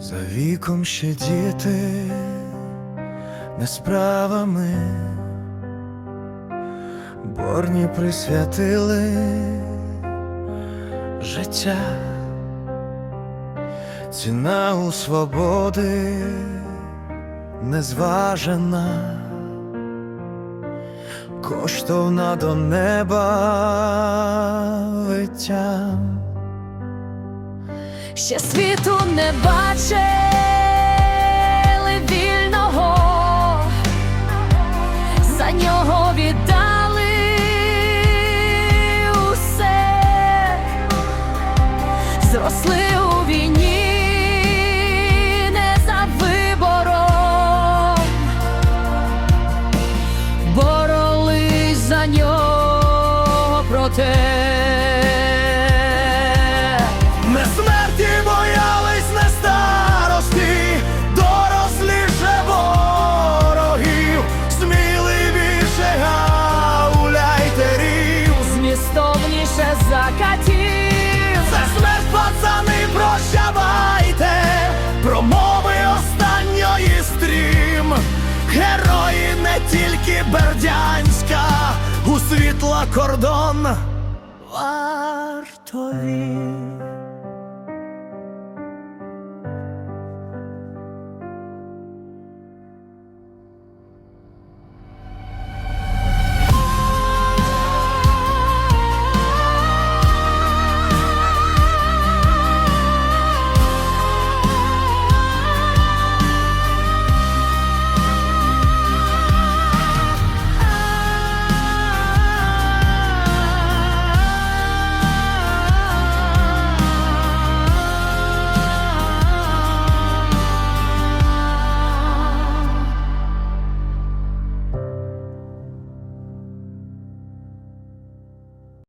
За віком ще діти не справами, борні присвятили життя, ціна у свободи незважена, коштовна до неба лиття. Ще світу не бачили вільного, за нього віддали усе, зросли у війні, не за вибором, боролись за нього проте. Останньої стрім. Герої не тільки Бердянська, у світла кордон вартові.